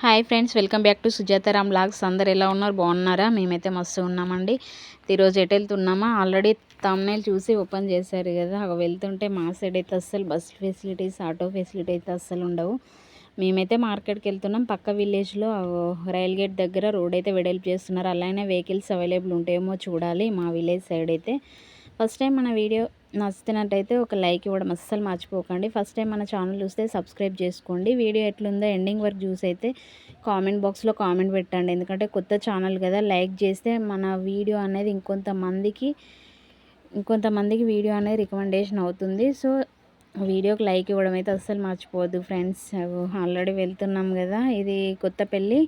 Hi friends welcome back to Sujataram vlogs. అందరు ఎలా ఉన్నారు? బాగున్నారా? మేమైతే మస్తు ఉన్నామండి. ఈరోజు ఎటు వెళ్తున్నామా? ఆల్రెడీ తమ్నైల్ చూసి ఓపెన్ చేశారు కదా. అక్కడ వెళ్తుంటే మా సైడ్ అయితే అస్సలు బస్ ఫెసిలిటీస్ ఆటో ఫెసిలిటీ అయితే అస్సలు ఉండవు. మేమైతే మార్కెట్కి వెళ్తున్నాం. పక్క విలేజ్లో రైల్ గేట్ దగ్గర రోడ్ అయితే వెడల్పు చేస్తున్నారు. అలానే వెహికల్స్ అవైలబుల్ ఉంటాయేమో చూడాలి మా విలేజ్ సైడ్ అయితే. ఫస్ట్ టైం మన వీడియో నచ్చినట్టయితే ఒక లైక్ ఇవ్వడం అస్సలు మర్చిపోకండి. ఫస్ట్ టైం మన ఛానల్ చూస్తే సబ్స్క్రైబ్ చేసుకోండి. వీడియో ఎట్లుందో ఎండింగ్ వరకు చూసి అయితే కామెంట్ బాక్స్లో కామెంట్ పెట్టండి. ఎందుకంటే కొత్త ఛానల్ కదా లైక్ చేస్తే మన వీడియో అనేది ఇంకొంతమందికి ఇంకొంతమందికి వీడియో అనేది రికమెండేషన్ అవుతుంది. సో వీడియోకి లైక్ ఇవ్వడం అయితే అస్సలు మర్చిపోవద్దు ఫ్రెండ్స్. ఆల్రెడీ వెళ్తున్నాం కదా ఇది కొత్త పెళ్ళి.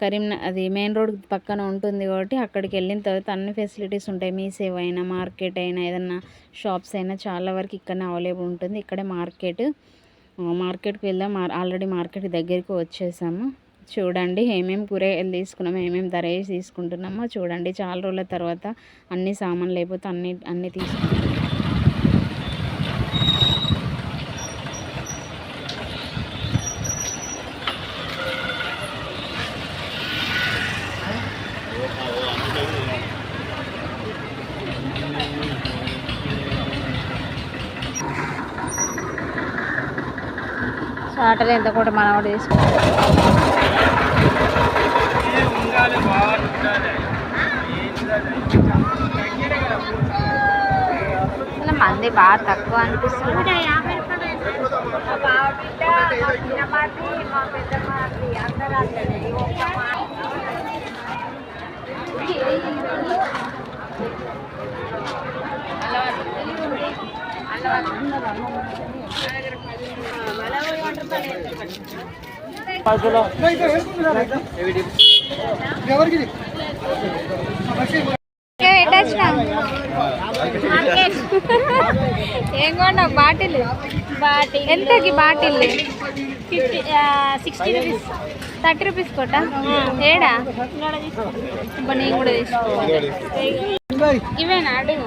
కరీంన అది మెయిన్ రోడ్ పక్కన ఉంటుంది కాబట్టి అక్కడికి వెళ్ళిన తర్వాత అన్ని ఫెసిలిటీస్ ఉంటాయి. మీ సేవ్ అయినా మార్కెట్ అయినా ఏదన్నా షాప్స్ అయినా చాలా వరకు ఇక్కడనే అవైలబుల్ ఉంటుంది. ఇక్కడే మార్కెట్. మార్కెట్కి వెళ్దాం. ఆల్రెడీ మార్కెట్ దగ్గరికి వచ్చేసాము. చూడండి ఏమేమి కూరగాయలు తీసుకున్నామో ఏమేమి ధర వేసి తీసుకుంటున్నామో చూడండి. చాలా రోజుల తర్వాత అన్ని సామాన్లు లేకపోతే అన్ని అన్నీ తీసుకుంటాం ఆటలు ఎంత కూడా మనం కూడా తీసుకుంటాం అసలు మంది బాగా తక్కువ అనిపిస్తుంది. ఏం కొన్నావు బాటిల్ బాటిల్ ఎంతకి bottle fifty sixty rupees thirty rupees కొట్ట ఏడా నేను కూడా తీసుకో ఇవేనా అడుగు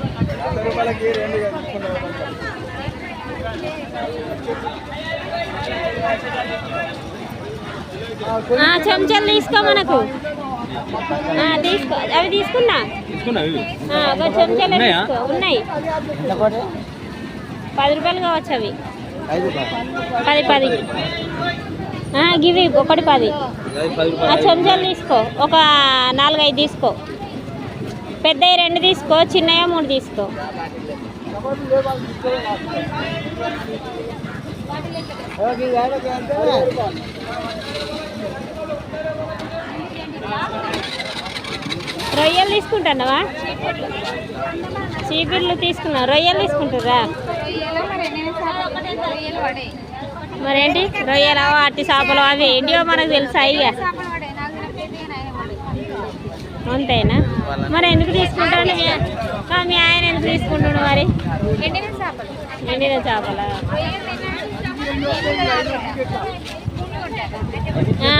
రెండు చెంచాలు తీసుకో మనకు. ఆ, తీసుకో. అవి తీసుకున్నా? చెంచాలు తీసుకో. ఉన్నాయి. పది రూపాయలు కావచ్చు అవి. పది పది. ఆ, గివి ఒకటి పది. పది ఆ చెంచాలు తీసుకో. ఒక నాలుగైదు తీసుకో. పెద్దవి రెండు తీసుకో చిన్నవి మూడు తీసుకో. రొయ్యలు తీసుకుంటున్నావా? చీపిళ్ళు తీసుకున్నావు రొయ్యలు తీసుకుంటారా మరేంటి? రొయ్యలు అట్టి చేపలు అవి ఏంటివో మనకు తెలుసా ఇక అంతేనా? మరి ఎందుకు తీసుకుంటాడు మీ ఆయన ఎందుకు తీసుకుంటాడు మరి? ఎండిన చేపలా. ఆ.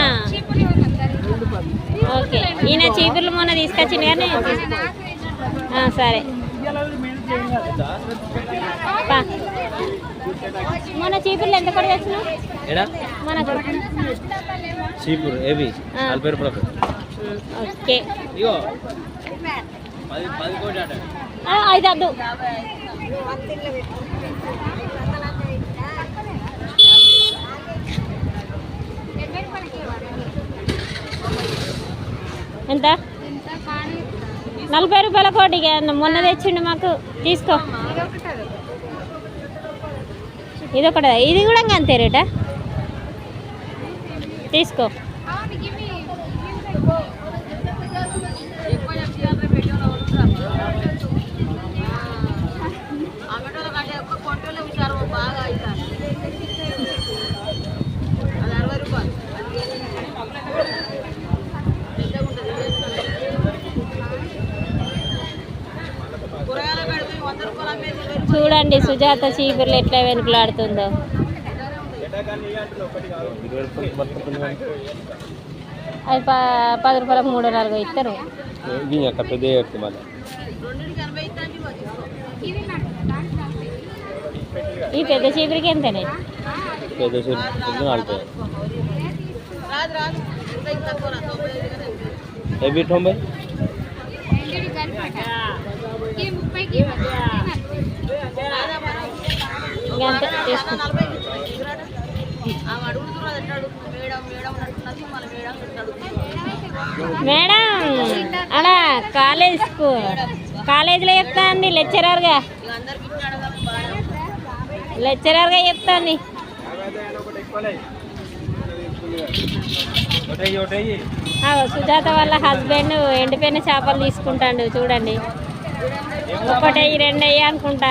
ఓకే. ఈయన చీపుర్లు మొన్న తీసుకొచ్చింది కానీ సరే. పా. మొన్న చీపుర్లు ఎంత కూడా మనకు చీపురు ఏవి? ఓకే. ఐదు ఎంత? నలభై రూపాయల కోటి మొన్న తెచ్చిండు మాకు. తీసుకో. ఇది ఒకటి ఇది కూడా అంతే రేటా? తీసుకో ఆమెటోళ్ళ కంటే ఎక్కువ కొంటోళ్ళే హుషారు బాగా అవుతారు అది అరవై రూపాయలు అది పెద్దగా ఉంటుంది కూరగాయలు పెడితే వంద రూపాయలు అమ్మేది ఇరవై రూపాయలు చూడండి సుజాత చీపుర్లు ఎట్లా వెనుకలాడుతుందో? అది పది రూపాయలకు మూడు నాలుగు ఇస్తారు ఈ పెద్ద చీపురికి ఎంతనే? రాదు రాదు తొంభై ఐదు కదా ఎవి తొంభై రాదా మరి? ఇంకా అంతే మేడం అలా కాలేజ్ కాలేజీలో లెక్చరర్గా. ఇట్లా అడగాలి బాగా లెక్చరర్గా చెప్తాంది. ఆ, సుజాత వాళ్ళ హస్బెండ్ ఎండిపోయిన చేపలు తీసుకుంటాడు చూడండి. ఒకటి రెండు అయ్యి అనుకుంటా.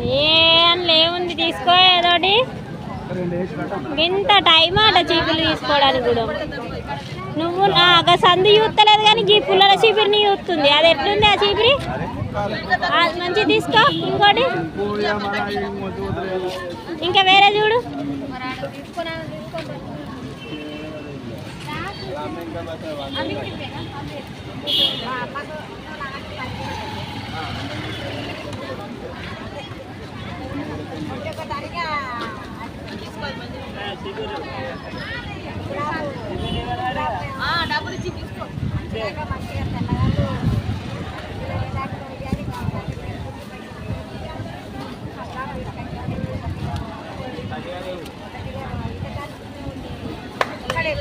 ఏం లేవుంది తీసుకో ఏదోటి. ఇంత టైం అట చీపులు తీసుకోవడానికి కూడా. నువ్వు నాకు సందు చూస్తలేదు కానీ ఈ పుల్లల చీపిరిని చూస్తుంది. అది ఎట్లుంది ఆ చీపిరి? అది మంచి తీసుకో ఇంకోటి. ఇంకా వేరే చూడు. డబ్బులు ఇచ్చి తీసుకో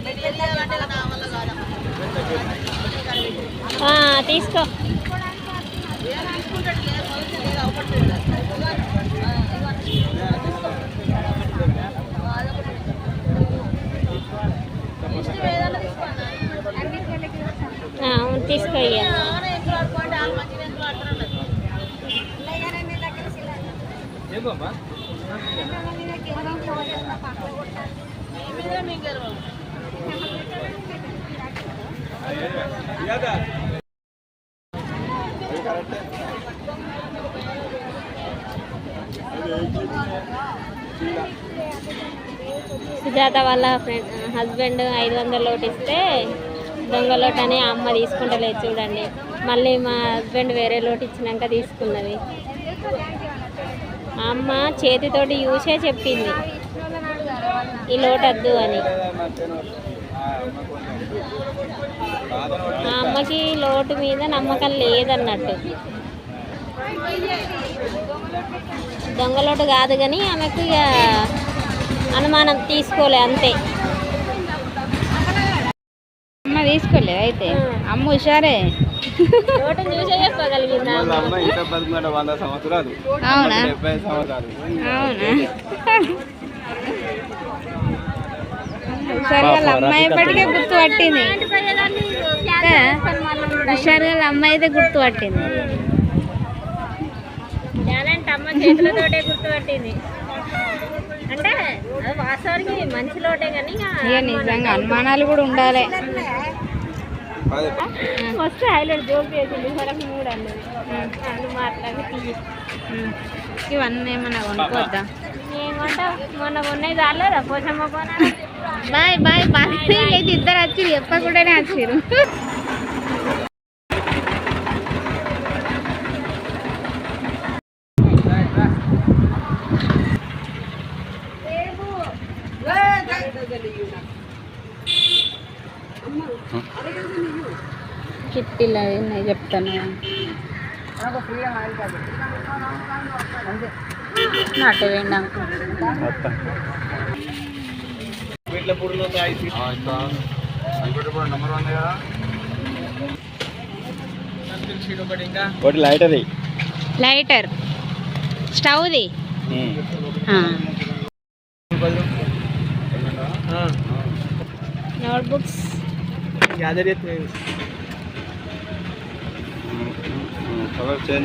తెలియాలంటే నా వల్ల కాదమ్మా ఆ, తీసుకో ఏం తీసుకుంటాడు లేదు మొదటి లేదు అవపడలేదు ఇష్టం ఏదైనా తీసుకోండి ఆ, అవును, తీసుకో ఇక ఆన ఎందుకు ఆడుకోండి వాళ్ళు మంచిగా ఎందుకు ఆడుతున్నారు మీ మీద మీకు గెలవాలి సుజాత వాళ్ళ ఫ్రెండ్ హస్బెండ్ ఐదు వందల లోటు ఇస్తే దొంగ లోటు అని ఆ అమ్మ తీసుకుంటలేదు చూడండి. మళ్ళీ మా హస్బెండ్ వేరే లోటు ఇచ్చినాక తీసుకున్నది. ఆ అమ్మ చేతితోటి యూసే చెప్పింది. ఈ లోటు వద్దు అని. ఆ అమ్మకి లోటు మీద నమ్మకం లేదన్నట్టు. దొంగలోటు కాదు కానీ ఆమెకు ఇక అనుమానం తీసుకోలే అంతే. అమ్మ తీసుకోలేదు అయితే. అమ్మ హుషారే. అవునా? డెబ్బై సంవత్సరాలు. అవునా? హుషారుగా వాళ్ళ అమ్మాయి పట్టికే గుర్తు పట్టింది హుషారుగా వాళ్ళ అమ్మాయి అయితే గుర్తు పట్టింది గుర్తుపట్టింది. అంటే అది వాస్తవానికి మంచి లోటే కానీ ఇక నిజంగా అనుమానాలు కూడా ఉండాలి. వస్తే హైలైట్ జోక్ చేసింది. వరకు మూడు అన్నది అని మాట్లాడి తీయి. ఇవన్నీ ఏమన్నా కొనుక్కోద్దా ఏమంటావు మొన్న ఉన్నాయి చాలేదా పోసమ్మ బాయ్ బాయ్ బాయ్. అయితే ఇద్దరు వచ్చి చెప్పకుండానే వచ్చిర్రు. కిట్టిలు అవి చెప్తాను. నాటు వేయండి ఒకటి లైటర్ స్టవ్ది યાદ જ નહીં. ખબર છે